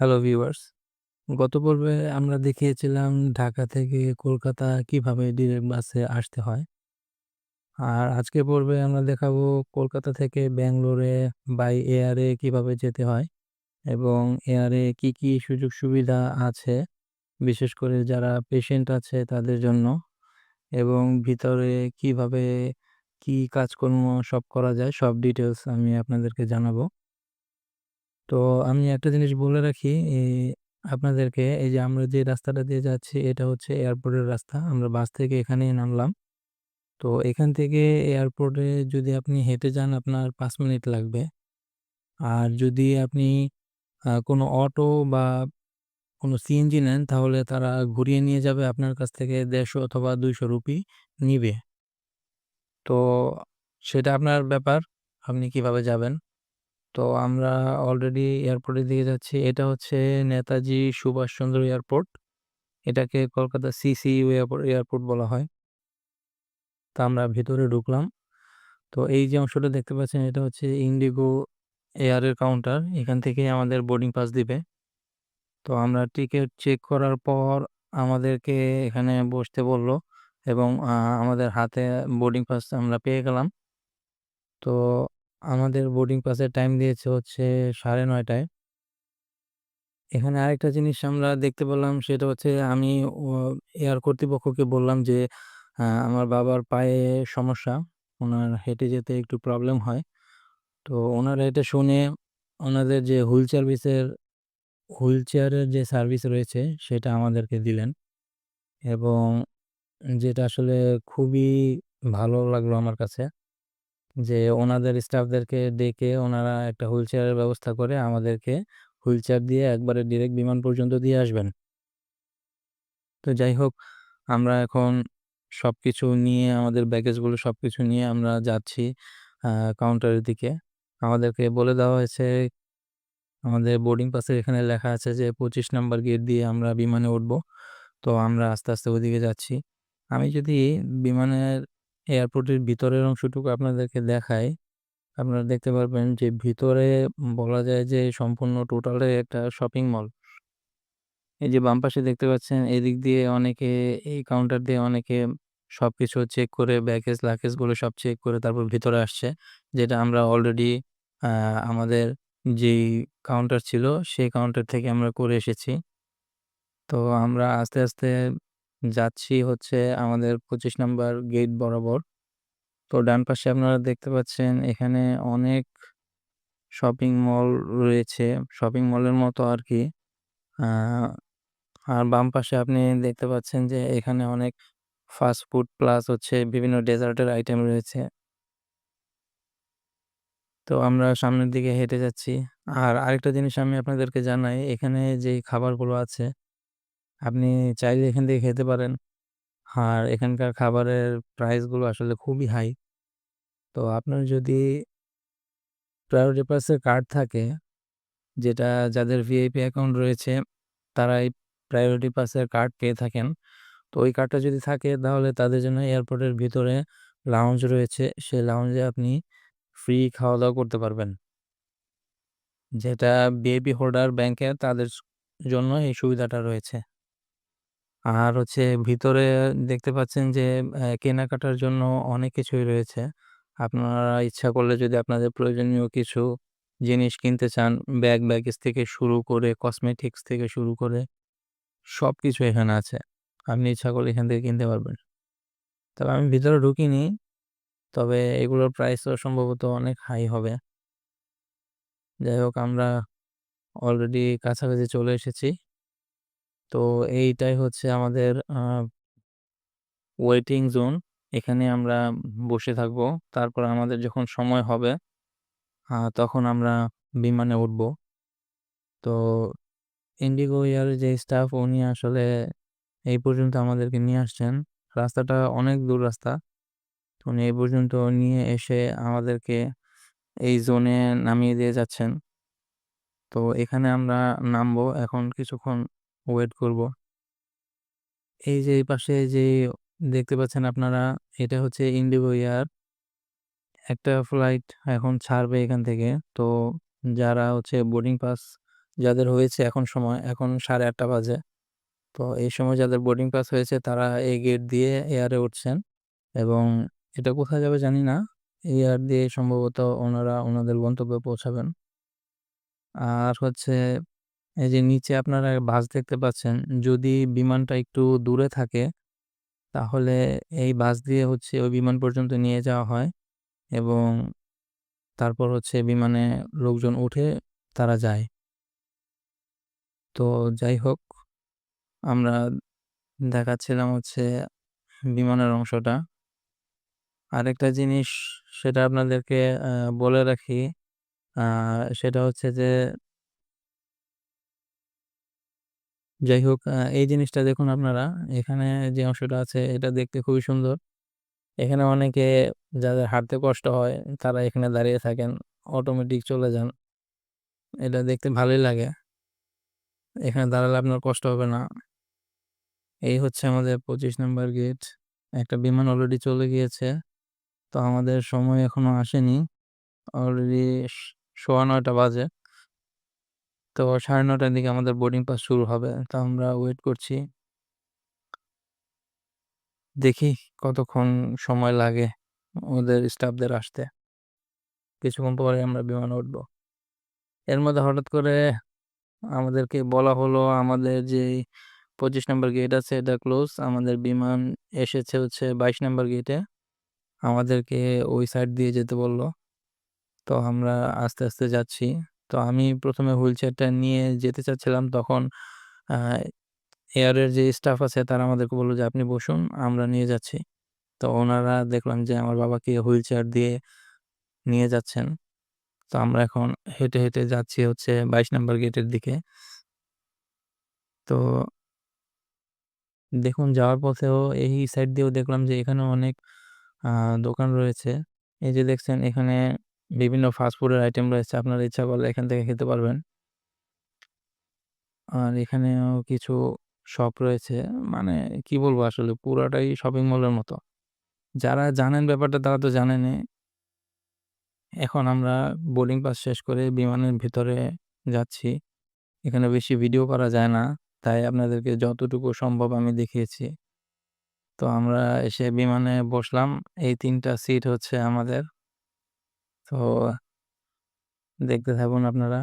Hello viewers. গত পর্বে আমরা দেখিয়েছিলাম ঢাকা থেকে কলকাতা কীভাবে ডিরেক্ট বাসে আসতে হয়। আর আজকে পর্বে আমরা দেখাবো কলকাতা থেকে ব্যাঙ্গালোরে বাই এয়ারে কীভাবে যেতে হয় এবং এয়ারে কি, কি সুযোগ সুবিধা আছে বিশেষ করে যারা পেশেন্ট আছে তাদের জন্য এবং ভিতরে কীভাবে কি কাজকর্ম সব করা যায় সব ডিটেলস আমি আপনাদেরকে জানাব। তো আমি একটা জিনিস বলে রাখি, এ, আপনাদেরকে, এই যে আমরা যে রাস্তাটা দিয়ে যাচ্ছি, এটা হচ্ছে এয়ারপোর্টের রাস্তা। আমরা বাস থেকে এখানেই নামলাম। তো এখান থেকে এয়ারপোর্টে যদি আপনি হেঁটে যান, আপনার পাঁচ মিনিট লাগবে। আর যদি আপনি কোনো অটো বা কোনো সিএনজি নেন, তাহলে তারা ঘুরিয়ে নিয়ে যাবে আপনার কাছ থেকে ১৫০ অথবা ২০০ রুপি নিবে। তো সেটা আপনার ব্যাপার। আপনি কীভাবে যাবেন। তো আমরা অলরেডি এয়ারপোর্টের দিকে যাচ্ছি। এটা হচ্ছে নেতাজি সুভাষচন্দ্র এয়ারপোর্ট। এটাকে কলকাতা সিসিইউ এয়ারপোর্ট এয়ারপোর্ট বলা হয়। তো আমরা ভেতরে ঢুকলাম। তো এই যে অংশটা দেখতে পাচ্ছেন, এটা হচ্ছে ইন্ডিগো এয়ারের কাউন্টার। এখান থেকেই আমাদের বোর্ডিং পাস দিবে। তো আমরা টিকেট চেক করার পর আমাদেরকে এখানে বসতে বলল এবং আমাদের হাতে বোর্ডিং পাস আমরা পেয়ে গেলাম। তো আমাদের বোর্ডিং পাসের টাইম দিয়েছে হচ্ছে সাড়ে নয়টায় এখানে আরেকটা জিনিস আমরা দেখতে পেলাম, সেটা হচ্ছে আমি এয়ার কর্তৃপক্ষকে বললাম যে আমার বাবার পায়ে সমস্যা। ওনার হেঁটে যেতে একটু প্রবলেম হয়। তো ওনারা এটা শুনে ওনাদের যে হুইল সার্ভিসের হুইল চেয়ারের যে সার্ভিস রয়েছে, সেটা আমাদেরকে দিলেন। এবং যেটা আসলে খুবই ভালো লাগল আমার কাছে। যে ওনাদের স্টাফদেরকে ডেকে ওনারা একটা হুইল চেয়ারের ব্যবস্থা করে আমাদেরকে হুইল চেয়ার দিয়ে একবারে ডিরেক্ট বিমান পর্যন্ত দিয়ে আসবেন। তো যাই হোক আমরা এখন সব কিছু নিয়ে আমাদের ব্যাগেজগুলো সবকিছু নিয়ে আমরা যাচ্ছি কাউন্টারের দিকে। আমাদেরকে বলে দেওয়া হয়েছে আমাদের বোর্ডিং পাসের এখানে লেখা আছে যে ২৫ নাম্বার গেট দিয়ে আমরা বিমানে উঠবো। তো আমরা আস্তে, আস্তে ওইদিকে যাচ্ছি। আমি যদি বিমানের এয়ারপোর্টের ভিতরের অংশটুকু আপনাদেরকে দেখাই, আপনারা দেখতে পারবেন যে ভিতরে বলা যায় যে সম্পূর্ণ টোটালে একটা শপিং মল। এই যে বাম পাশে দেখতে পাচ্ছেন এদিক দিয়ে অনেকে এই কাউন্টার দিয়ে অনেকে সবকিছু চেক করে ব্যাগেজ লাকেজগুলো সব চেক করে তারপর ভিতরে আসছে। যেটা আমরা অলরেডি আমাদের যেই কাউন্টার ছিল সেই কাউন্টার থেকে আমরা করে এসেছি। তো আমরা আস্তে, আস্তে যাচ্ছি হচ্ছে আমাদের ২৫ নাম্বার গেট বরাবর। তো ডান পাশে আপনারা দেখতে পাচ্ছেন এখানে অনেক শপিং মল রয়েছে। শপিং মলের মতো আরকি। আ আর বাম পাশে আপনি দেখতে পাচ্ছেন যে এখানে অনেক ফাস্ট ফুড প্লাস হচ্ছে বিভিন্ন ডেজার্টের আইটেম রয়েছে। তো আমরা সামনের দিকে হেঁটে যাচ্ছি। আর আরেকটা জিনিস আমি আপনাদেরকে জানাই এখানে যেই খাবারগুলো আছে, আপনি চাইলে এখান থেকে খেতে পারেন। আর এখানকার খাবারের প্রাইসগুলো আসলে খুবই হাই। তো আপনার যদি প্রায়োরিটি পাসের কার্ড থাকে, যেটা যাদের ভিআইপি অ্যাকাউন্ট রয়েছে তারাই প্রায়োরিটি পাসের কার্ড পেয়ে থাকেন। তো ওই কার্ডটা যদি থাকে তাহলে তাদের জন্য এয়ারপোর্টের ভিতরে লাউঞ্জ রয়েছে। সেই লাউঞ্জে আপনি ফ্রি খাওয়া-দাওয়া করতে পারবেন। যেটা ভিআইপি হোল্ডার ব্যাংকের তাদের জন্য এই সুবিধাটা রয়েছে। আর হচ্ছে ভিতরে দেখতে পাচ্ছেন যে কেনাকাটার জন্য অনেক কিছুই রয়েছে। আপনারা ইচ্ছা করলে যদি আপনাদের প্রয়োজনীয় কিছু জিনিস কিনতে চান, ব্যাগ, ব্যাগেজ থেকে শুরু করে কসমেটিক্স থেকে শুরু করে সবকিছু এখানে আছে। আপনি ইচ্ছা করলে এখান থেকে কিনতে পারবেন। তবে আমি ভিতরে ঢুকিনি। তবে এগুলোর প্রাইসও সম্ভবত অনেক হাই হবে। যাই হোক আমরা অলরেডি কাছাকাছি চলে এসেছি। তো এইটাই হচ্ছে আমাদের, আ ওয়েটিং জোন। এখানে আমরা বসে থাকব। তারপর আমাদের যখন সময় হবে, আ, তখন আমরা বিমানে উঠবো। তো ইন্ডিগো এয়ারের যে স্টাফ উনি আসলে এই পর্যন্ত আমাদেরকে নিয়ে আসছেন। রাস্তাটা অনেক দূর রাস্তা। তো উনি এই পর্যন্ত নিয়ে এসে আমাদেরকে এই জোনে নামিয়ে দিয়ে যাচ্ছেন। তো এখানে আমরা নামবো। এখন কিছুক্ষণ ওয়েট করব। এই যে, এই পাশে যে, দেখতে পাচ্ছেন আপনারা, এটা হচ্ছে ইন্ডিগো এয়ার। একটা ফ্লাইট এখন ছাড়বে এখান থেকে। তো যারা হচ্ছে বোর্ডিং পাস যাদের হয়েছে এখন সময়, এখন সাড়ে আটটা বাজে তো এই সময় যাদের বোর্ডিং পাস হয়েছে তারা এই গেট দিয়ে এয়ারে উঠছেন এবং এটা কোথায় যাবে জানি না এয়ার দিয়ে সম্ভবত ওনারা ওনাদের গন্তব্যে পৌঁছাবেন আর হচ্ছে এই যে নিচে আপনারা বাস দেখতে পাচ্ছেন, যদি বিমানটা একটু দূরে থাকে, তাহলে এই বাস দিয়ে হচ্ছে ওই বিমান পর্যন্ত নিয়ে যাওয়া হয় এবং তারপর হচ্ছে বিমানে লোকজন উঠে তারা যায়। তো যাই হোক, আমরা দেখাচ্ছিলাম হচ্ছে বিমানের অংশটা। আরেকটা জিনিস সেটা আপনাদেরকে বলে রাখি সেটা হচ্ছে যে যাই হোক এই জিনিসটা দেখুন আপনারা, এখানে যে অংশটা আছে, এটা দেখতে খুবই সুন্দর। এখানে অনেকে যাদের হাঁটতে কষ্ট হয়, তারা এখানে দাঁড়িয়ে থাকেন অটোমেটিক চলে যান। এটা দেখতে ভালোই লাগে। এখানে দাঁড়ালে আপনার কষ্ট হবে না। এই হচ্ছে আমাদের পঁচিশ নম্বর গেট একটা বিমান অলরেডি চলে গিয়েছে। তো আমাদের সময় এখনও আসেনি। অলরেডি সোয়া নয়টা বাজে। তো সাড়ে নটার দিকে আমাদের বোর্ডিং পাস শুরু হবে, তো আমরা ওয়েট করছি। দেখি কতক্ষণ সময় লাগে ওদের স্টাফদের আসতে। কিছুক্ষণ পরে আমরা বিমানে উঠব। এর মধ্যে হঠাৎ করে আমাদেরকে বলা হলো, আমাদের যে পঁচিশ নম্বর গেট আছে এটা ক্লোজ আমাদের বিমান এসেছে হচ্ছে বাইশ নম্বর গেটে আমাদেরকে ওই সাইড দিয়ে যেতে বলল। তো আমরা আস্তে আস্তে যাচ্ছি। তো আমি প্রথমে হুইল চেয়ারটা নিয়ে যেতে চাচ্ছিলাম। তখন এয়ারের যে স্টাফ আছে তারা আমাদেরকে বলল যে, আপনি বসুন, আমরা নিয়ে যাচ্ছি। তো ওনারা দেখলাম যে, আমার বাবাকে হুইল চেয়ার দিয়ে নিয়ে যাচ্ছেন। তো আমরা এখন হেঁটে হেঁটে যাচ্ছি হচ্ছে বাইশ নাম্বার গেটের দিকে। তো দেখুন, যাওয়ার পথেও এই সাইড দিয়েও দেখলাম যে এখানে অনেক দোকান রয়েছে। এই যে দেখছেন, এখানে বিভিন্ন ফাস্টফুডের আইটেম রয়েছে, আপনার ইচ্ছা করলে এখান থেকে খেতে পারবেন। আর এখানেও কিছু শপ রয়েছে মানে কি বলব আসলে, পুরাটাই শপিং মলের মতো। যারা জানেন ব্যাপারটা, তারা তো জানেনই। এখন আমরা বোর্ডিং পাস শেষ করে বিমানের ভিতরে যাচ্ছি। এখানে বেশি ভিডিও করা যায় না, তাই আপনাদেরকে যতটুকু সম্ভব আমি দেখিয়েছি। তো আমরা এসে বিমানে বসলাম, এই তিনটা সিট হচ্ছে আমাদের। তো দেখতে থাকুন আপনারা।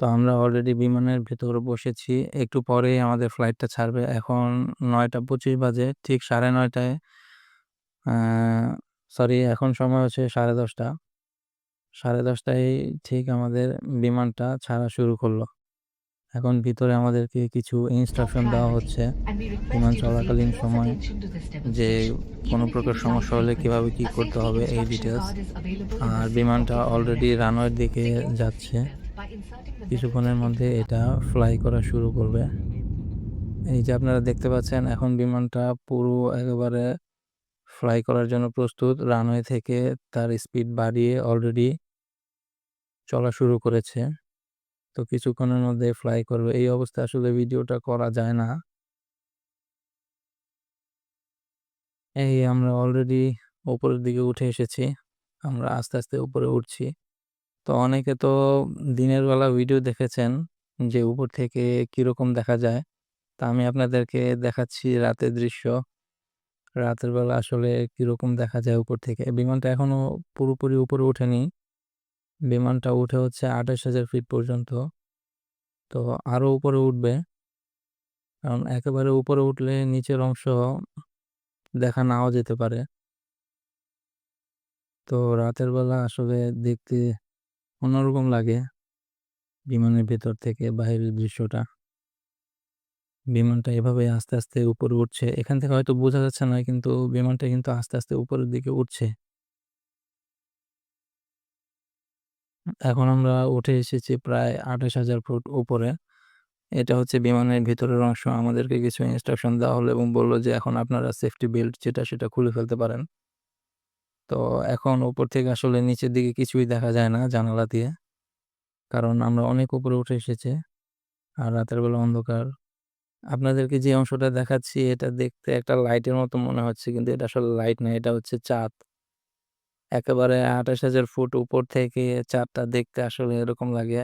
তো আমরা অলরেডি বিমানের ভেতরে বসেছি। একটু পরেই আমাদের ফ্লাইটটা ছাড়বে। এখন নয়টা পঁচিশ বাজে, ঠিক সাড়ে নয়টায়। সরি এখন সময় হচ্ছে সাড়ে দশটা। সাড়ে দশটায় ঠিক আমাদের বিমানটা ছাড়া শুরু করল। এখন ভিতরে আমাদেরকে কিছু ইনস্ট্রাকশন দেওয়া হচ্ছে বিমান চলাকালীন সময় যে কোনো প্রকার সমস্যা হলে কীভাবে কী করতে হবে এই ডিটেলস আর বিমানটা অলরেডি রানওয়ের দিকে যাচ্ছে। কিছুক্ষণের মধ্যে এটা ফ্লাই করা শুরু করবে। এই যে আপনারা দেখতে পাচ্ছেন এখন বিমানটা পুরো একেবারে ফ্লাই করার জন্য প্রস্তুত। রানওয়ে থেকে তার স্পিড বাড়িয়ে অলরেডি চলা শুরু করেছে। তো কিছুক্ষণের মধ্যে ফ্লাই করবে। এই অবস্থায় আসলে ভিডিওটা করা যায় না। এই আমরা অলরেডি উপরের দিকে উঠে এসেছি। আমরা আস্তে আস্তে উপরে উঠছি। তো অনেকে তো দিনের বেলা ভিডিও দেখেছেন যে উপর থেকে কীরকম দেখা যায়। তা আমি আপনাদেরকে দেখাচ্ছি রাতের দৃশ্য। রাতের বেলা আসলে কীরকম দেখা যায় উপর থেকে। বিমানটা এখনও পুরোপুরি উপরে ওঠেনি। বিমানটা উঠে হচ্ছে আঠাশ হাজার ফিট পর্যন্ত। তো আরও উপরে উঠবে। কারণ একেবারে উপরে উঠলে নিচের অংশ দেখা নাও যেতে পারে। তো রাতের বেলা আসলে দেখতে অন্যরকম লাগে বিমানের ভেতর থেকে বাইরের দৃশ্যটা। বিমানটা এভাবে আস্তে আস্তে উপরে উঠছে। এখান থেকে হয়তো বোঝা যাচ্ছে না, কিন্তু বিমানটা কিন্তু আস্তে আস্তে উপরের দিকে উঠছে। এখন আমরা উঠে এসেছি প্রায় আঠাশ হাজার ফুট উপরে। এটা হচ্ছে বিমানের ভিতরের অংশ। আমাদেরকে কিছু ইনস্ট্রাকশন দেওয়া হলো এবং বলল যে, এখন আপনারা সেফটি বেল্ট যেটা সেটা খুলে ফেলতে পারেন। তো এখন উপর থেকে আসলে নিচের দিকে কিছুই দেখা যায় না জানালা দিয়ে। কারণ আমরা অনেক উপরে উঠে এসেছি আর রাতের বেলা অন্ধকার। আপনাদেরকে যে অংশটা দেখাচ্ছি, এটা দেখতে একটা লাইটের মতো মনে হচ্ছে, কিন্তু এটা আসলে লাইট না, এটা হচ্ছে চাঁদ। একেবারে ২৮,০০০ ফুট উপর থেকে চাঁদটা দেখতে আসলে এরকম লাগে।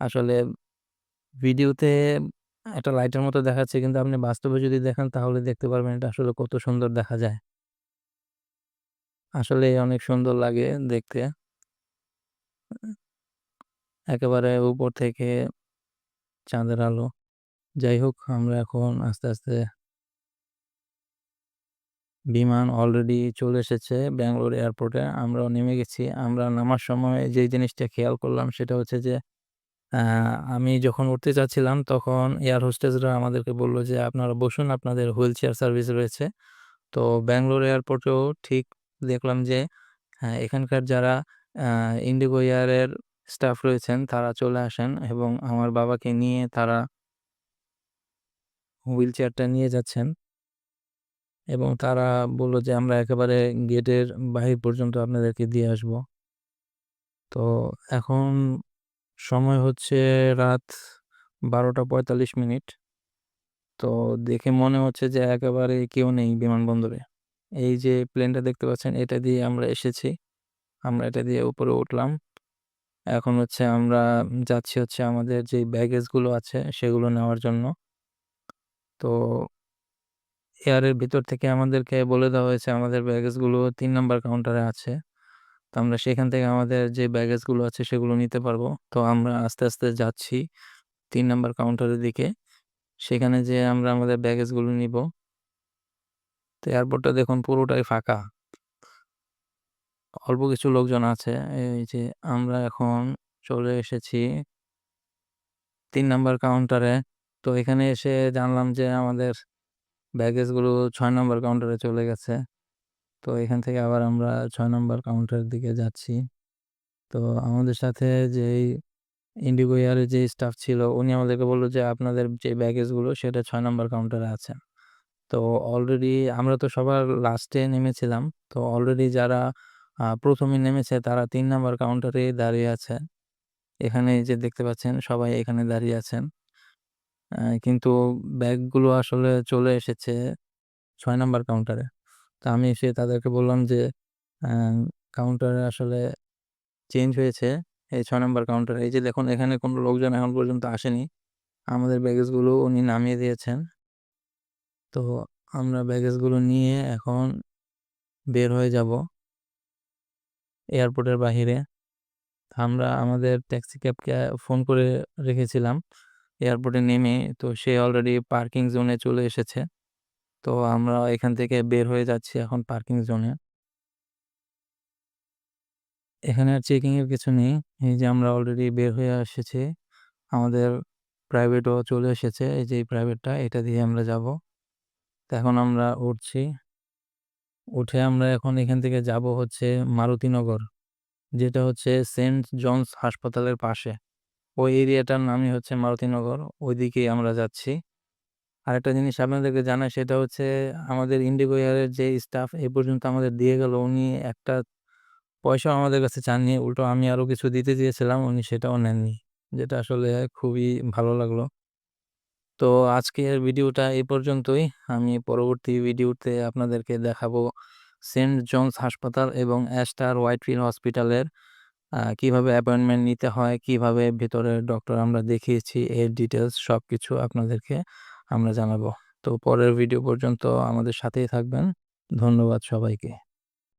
আসলে ভিডিওতে একটা লাইটের মতো দেখাচ্ছে কিন্তু আপনি বাস্তবে যদি দেখেন তাহলে দেখতে পারবেন এটা আসলে কত সুন্দর দেখা যায়। আসলেই অনেক সুন্দর লাগে দেখতে। একেবারে উপর থেকে চাঁদের আলো। যাই হোক আমরা এখন আস্তে, আস্তে বিমান অলরেডি চলে এসেছে ব্যাঙ্গালোর এয়ারপোর্টে। আমরাও নেমে গেছি। আমরা নামার সময় যেই জিনিসটা খেয়াল করলাম সেটা হচ্ছে যে আমি যখন উঠতে চাচ্ছিলাম তখন এয়ার হোস্টেসরা আমাদেরকে বলল যে, "আপনারা বসুন, আপনাদের হুইল চেয়ার সার্ভিস রয়েছে।" তো ব্যাঙ্গালোর এয়ারপোর্টেও ঠিক দেখলাম যে হ্যাঁ, এখানকার যারা ইন্ডিগো এয়ারের স্টাফ রয়েছেন তারা চলে আসেন এবং আমার বাবাকে নিয়ে তারা হুইল চেয়ারটা নিয়ে যাচ্ছেন। এবং তারা বলল যে, "আমরা একেবারে গেটের বাহির পর্যন্ত আপনাদেরকে দিয়ে আসব।" তো এখন সময় হচ্ছে রাত ১২টা ৪৫ মিনিট। তো দেখে মনে হচ্ছে যে একেবারে কেউ নেই বিমানবন্দরে। এই যে প্লেনটা দেখতে পাচ্ছেন এটা দিয়ে আমরা এসেছি। আমরা এটা দিয়ে উপরে উঠলাম। এখন হচ্ছে আমরা যাচ্ছি হচ্ছে আমাদের যে ব্যাগেজগুলো আছে সেগুলো নেওয়ার জন্য। তো এয়ারের ভিতর থেকে আমাদেরকে বলে দেওয়া হয়েছে আমাদের ব্যাগেজগুলো তিন নাম্বার কাউন্টারে আছে। তো আমরা সেখান থেকে আমাদের যে ব্যাগেজগুলো আছে সেগুলো নিতে পারব। তো আমরা আস্তে, আস্তে যাচ্ছি তিন নাম্বার কাউন্টারের দিকে। সেখানে যেয়ে আমরা আমাদের ব্যাগেজগুলো নিবো। তো এয়ারপোর্টটা দেখুন পুরোটাই ফাঁকা। অল্প কিছু লোকজন আছে। এই যে আমরা এখন চলে এসেছি তিন নাম্বার কাউন্টারে। তো এখানে এসে জানলাম যে আমাদের ব্যাগেজগুলো ৬ নম্বর কাউন্টারে চলে গেছে। তো এখান থেকে আবার আমরা ৬ নম্বর কাউন্টারের দিকে যাচ্ছি। তো আমাদের সাথে যেই ইন্ডিগো এয়ারের যে স্টাফ ছিল উনি আমাদেরকে বলল যে, "আপনাদের যে ব্যাগেজগুলো সেটা ৬ নম্বর কাউন্টারে আছে।" তো অলরেডি আমরা তো সবার লাস্টে নেমেছিলাম। তো অলরেডি যারা আ ১ম এ নেমেছে তারা ৩ নম্বর কাউন্টারেই দাঁড়িয়ে আছে। এখানে যে দেখতে পাচ্ছেন সবাই এখানে দাঁড়িয়ে আছেন। কিন্তু ব্যাগগুলো আসলে চলে এসেছে ৬ নাম্বার কাউন্টারে। তো আমি এসে তাদেরকে বললাম যে, কাউন্টারে আসলে চেঞ্জ হয়েছে এই ৬ নাম্বার কাউন্টারে। এই যে দেখুন এখানে কোনো লোকজন এখন পর্যন্ত আসেনি। আমাদের ব্যাগেজগুলো উনি নামিয়ে দিয়েছেন। তো আমরা ব্যাগেজগুলো নিয়ে এখন বের হয়ে যাব এয়ারপোর্টের বাহিরে। আমরা আমাদের ট্যাক্সি ক্যাবকে ফোন করে রেখেছিলাম এয়ারপোর্টে নেমে। তো সে অলরেডি পার্কিং জোনে চলে এসেছে। তো আমরা এখান থেকে বের হয়ে যাচ্ছি এখন পার্কিং জোনে। এখানে আর চেকিং এর কিছু নেই। এই যে আমরা অলরেডি বের হয়ে এসেছি। আমাদের প্রাইভেটও চলে এসেছে। এই যে প্রাইভেটটা এটা দিয়ে আমরা যাব। তো এখন আমরা উঠছি। উঠে আমরা এখন এখান থেকে যাব হচ্ছে মারুতিনগর। যেটা হচ্ছে সেন্ট জনস হাসপাতালের পাশে। ওই এরিয়াটার নামই হচ্ছে মারুতিনগর। ওইদিকেই আমরা যাচ্ছি। আরেকটা জিনিস আপনাদেরকে জানাই, সেটা হচ্ছে আমাদের ইন্ডিগো এয়ারের যে স্টাফ এই পর্যন্ত আমাদের দিয়ে গেল উনি একটা পয়সাও আমাদের কাছে চাননি। উল্টো আমি আরও কিছু দিতে চেয়েছিলাম, উনি সেটাও নেননি। যেটা আসলে খুবই ভালো লাগল। তো আজকের ভিডিওটা এই পর্যন্তই। আমি পরবর্তী ভিডিওতে আপনাদেরকে দেখাবো সেন্ট জনস হাসপাতাল এবং অ্যাস্টার হোয়াইটফিল্ড হসপিটালের কীভাবে অ্যাপয়েন্টমেন্ট নিতে হয়, কীভাবে ভেতরে ডক্টর আমরা দেখিয়েছি এর ডিটেইলস সবকিছু আপনাদেরকে আমরা জানাব। তো পরের ভিডিও পর্যন্ত আমাদের সাথেই থাকবেন। ধন্যবাদ সবাইকে।